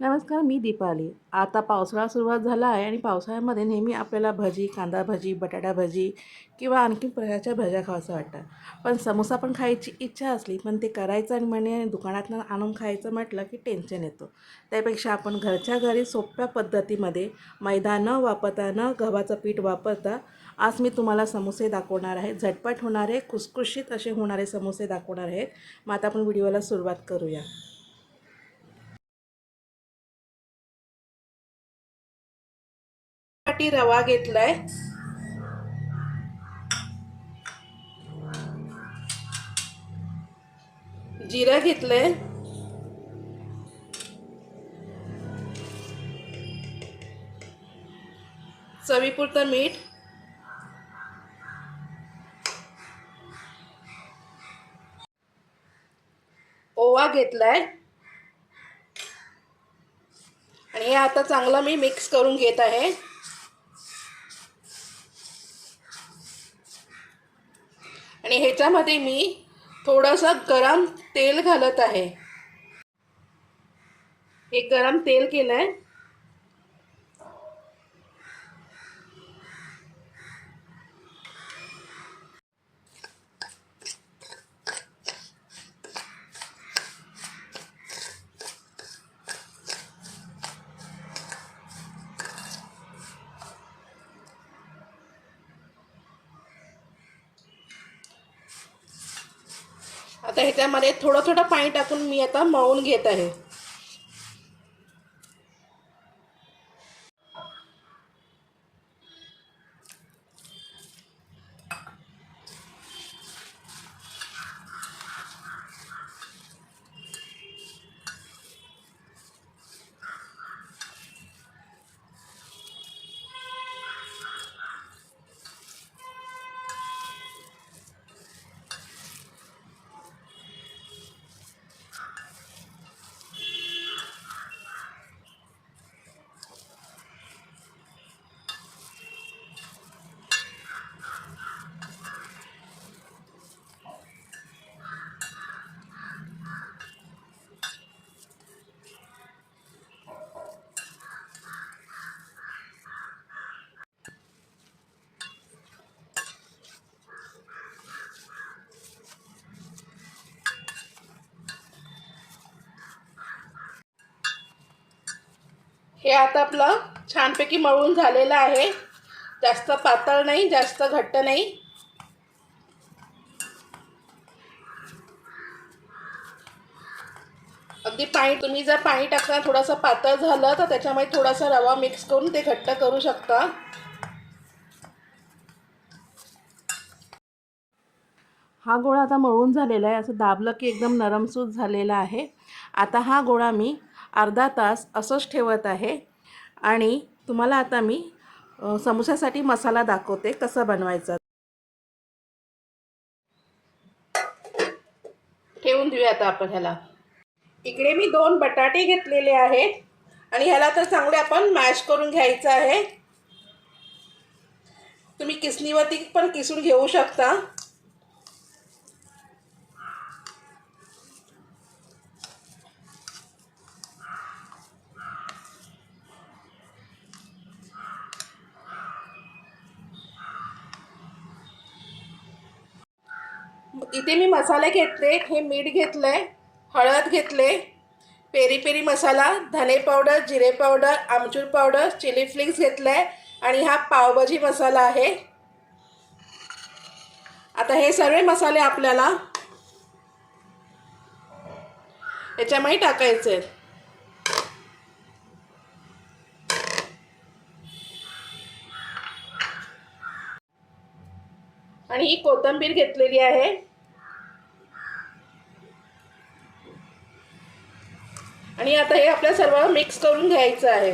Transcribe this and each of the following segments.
नमस्कार मी दीपाली. आता पावसाळा सुरुवात झाला आहे आणि पावसाळ्यामध्ये नेहमी आपल्याला भजी कांदा भजी बटाटा भजी किंवा आणखी प्रकारच्या भज्या खावासं वाटतं. पण समोसा पण खायची इच्छा असली पण ते करायचं आणि म्हणे दुकानातनं आणून खायचं म्हटलं की टेन्शन येतो. त्यापेक्षा आपण घरच्या घरी सोप्या पद्धतीमध्ये मैदा न वापरता न गव्हाचं पीठ वापरता आज मी तुम्हाला समोसे दाखवणार आहे. झटपट होणारे खुसखुशीत असे होणारे समोसे दाखवणार आहेत. मग आता आपण व्हिडिओला सुरुवात करूया. वाटी रवा घेतलाय. जिरा घेतलंय. चवीपुरतं मीठ. ओवा घेतलाय. आणि हे आता चांगलं मी मिक्स करून घेत आहे. आणि ह्याच्यामध्ये मी थोडंसं गरम तेल घालत आहे. एक गरम तेल केलं आहे आता ह्याच्यामध्ये थोडं थोडं पाणी टाकून मी आता मळून घेत आहे. हे आता आपलं छानपैकी मळून झालेलं आहे. जास्त पातळ नाही जास्त घट्ट नाही. अगदी पाणी तुम्ही जर पाणी टाकताना थोडंसं पातळ झालं तर त्याच्यामध्ये थोडासा रवा मिक्स करून ते घट्ट करू शकता. हा गोळा आता मळून झालेला आहे. असं दाबलं की एकदम नरमसूत झालेला आहे. आता हा गोळा मी अर्धा तास असंच ठेवत आहे. आणि तुम्हाला आता मी समोसासाठी समोस्यासाठी मसाला दाखवते कसा बनवायचा. ठेवून देऊया आता आपण ह्याला. इकडे मी दोन बटाटे घेतलेले आहेत. आणि ह्याला तर चांगले आपण मॅश करून घ्यायचं आहे. तुम्ही किसणीवरती पण किसून घेऊ शकता. इथे मी मसाले घेतले हे मीठ घेतलंय हळद घेतले पेरी पेरी मसाला धने पावडर जिरे पावडर आमचूर पावडर चिली फ्लेक्स आहे आणि हा पावभाजी मसाला आहे. आता हे सर्व मसाले आपल्याला याच्यामध्ये टाकायचे आहेत. आणि ही कोथिंबीर घेतलेली आहे. आणि आता हे आपल्या सर्व मिक्स करून घ्यायचं आहे.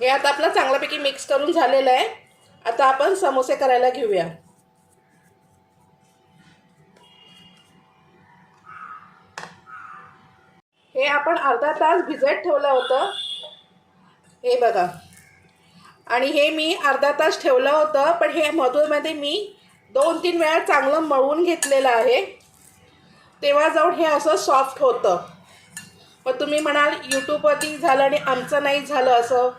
हे आता आपलं चांगल्यापैकी मिक्स करून झालेलं आहे. आता आपण समोसे करायला घेऊया. हे आपण अर्धा तास भिजत ठेवलं होतं. हे बघा. आणि हे मी अर्धा तास ठेवलं होतं पण हे मधूनमध्ये मी दोन तीन वेळा चांगलं मळून घेतलेलं आहे. तेव्हा जाऊन हे असं सॉफ्ट होतं. मग तुम्ही म्हणाल यूट्यूबवरती झालं आणि आमचं नाही झालं असं.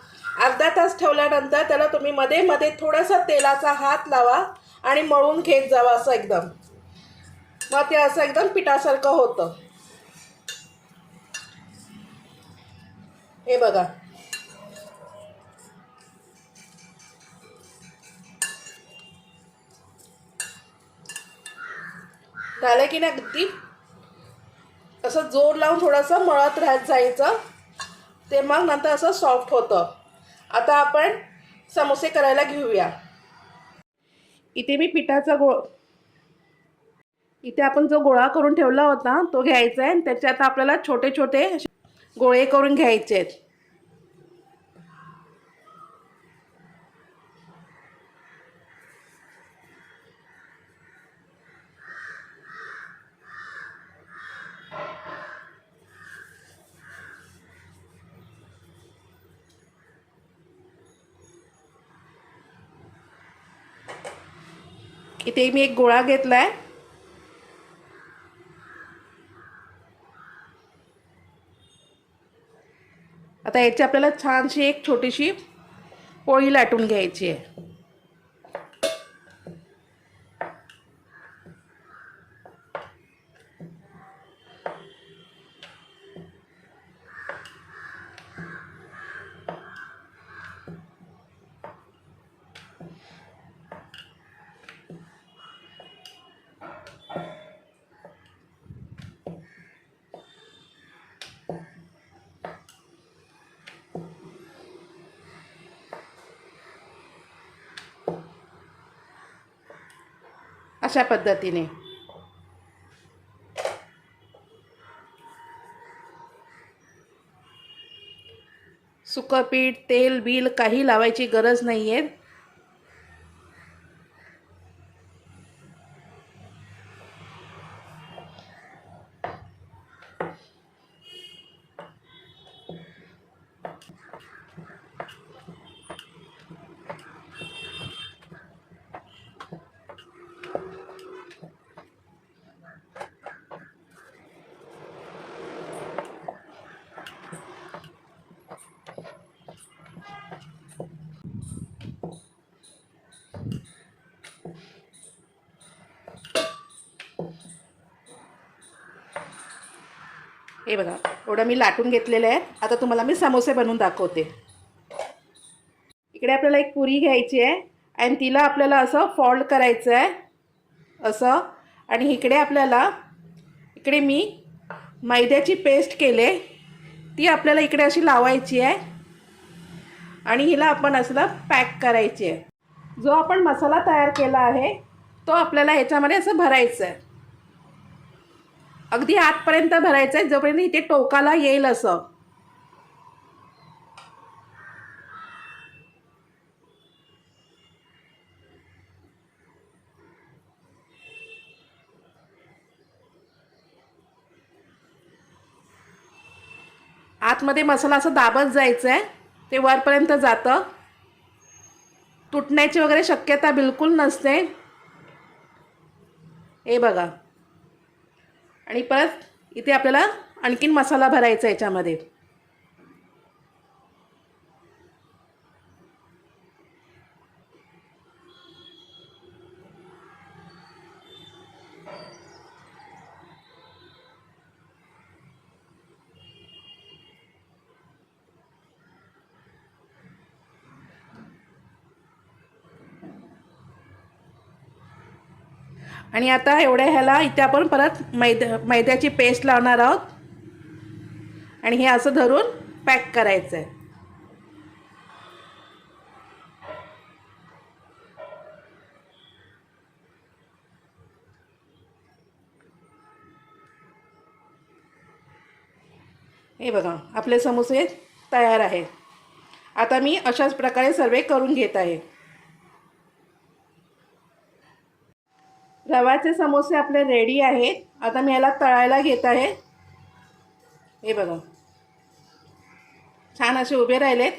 अर्धा तास ठेवल्यानंतर त्याला तुम्ही मध्ये मध्ये थोडासा तेलाचा हात लावा आणि मळून घेत जावा असं एकदम. मग ते असं एकदम पिठासारखं होतं. हे बघा. झालं की नाही अगदी? असं जोर लावून थोडंसं मळत राहत जायचं. ते मग नंतर असं सॉफ्ट होतं. आता आपण समोसे करायला घेऊया. इथे मी पिठाचा गो इथे आपण जो गोळा करून ठेवला होता तो घ्यायचा आहे आणि त्याच्यात आपल्याला छोटे छोटे असे गोळे करून घ्यायचे आहेत. इथे मी एक गोळा घेतला आहे आता याची आपल्याला छानशी एक छोटीशी पोळी लाटून घ्यायची आहे. अशा पद्धतीने. सुकं पीठ तेल बिल काही लावायची गरज नाही आहे हे बघा एवढं मी लाटून घेतलेलं आहे. आता तुम्हाला मी समोसे बनवून दाखवते. इकडे आपल्याला एक पुरी घ्यायची आहे आणि तिला आपल्याला असं फोल्ड करायचं आहे असं. आणि इकडे आपल्याला इकडे मी मैद्याची पेस्ट केले. ती आपल्याला इकडे अशी लावायची आहे. आणि हिला आपण असं पॅक करायची आहे. जो आपण मसाला तयार केला आहे तो आपल्याला ह्याच्यामध्ये असं भरायचं आहे अगदी आतपर्यंत भरायचं आहे जोपर्यंत इथे टोकाला येईल असं. आतमध्ये मसाला असं दाबत जायचं आहे ते वरपर्यंत जातं. तुटण्याची वगैरे शक्यता बिलकुल नसते. हे बघा. आणि परत इथे आपल्याला आणखीन मसाला भरायचा याच्यामध्ये. आणि आता एवढ्या ह्याला इथे आपण परत मैदा मैद्याची पेस्ट लावणार आहोत. आणि हे असं धरून पॅक करायचं आहे हे बघा आपले समोसे तयार आहे आता मी अशाच प्रकारे सर्वे करून घेत आहे. रव्याचे समोसे आपले रेडी आहेत. आता मी याला तळायला घेत आहे. हे बघा. छान असे उभे राहिलेत.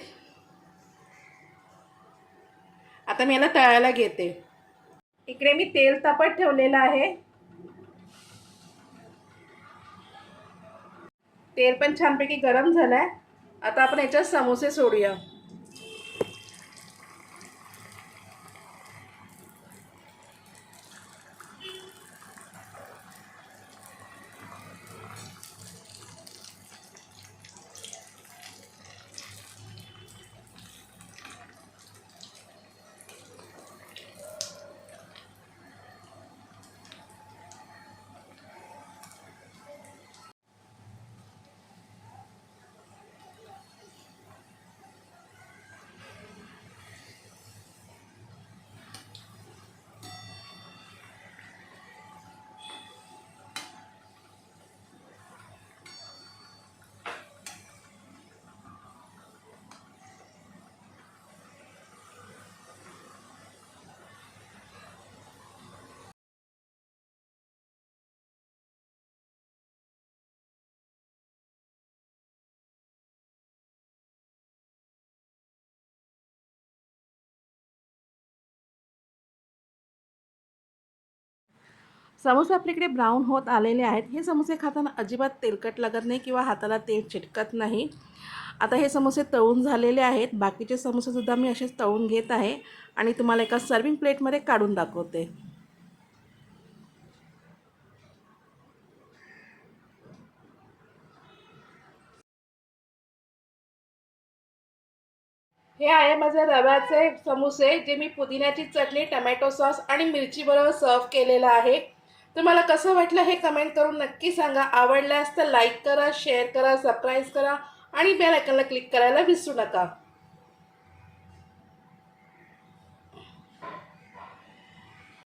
आता मी याला तळायला घेते. इकडे मी तेल तापत ठेवलेलं आहे. तेल पण छानपैकी गरम झालं आहे आता आपण याच्यात समोसे सोडूया. समोसे आपल्याकडे ब्राऊन होत आलेले आहेत. हे समोसे खाताना अजिबात तेलकट लागत नाही किंवा हाताला तेल चिटकत नाही. आता हे समोसे तळून झालेले आहेत. बाकीचे समोसेसुद्धा मी असेच तळून घेत आहे आणि तुम्हाला एका सर्विंग प्लेटमध्ये काढून दाखवते. हे आहे माझे रव्याचे समोसे जे मी पुदिन्याची चटणी टमॅटो सॉस आणि मिरची बरोबर सर्व केलेलं आहे. तुम्हाला कसं वाटलं हे कमेंट करून नक्की सांगा. आवडल्यास तर लाईक करा शेअर करा सबस्क्राईब करा आणि बेल आयकॉनला क्लिक करायला विसरू नका.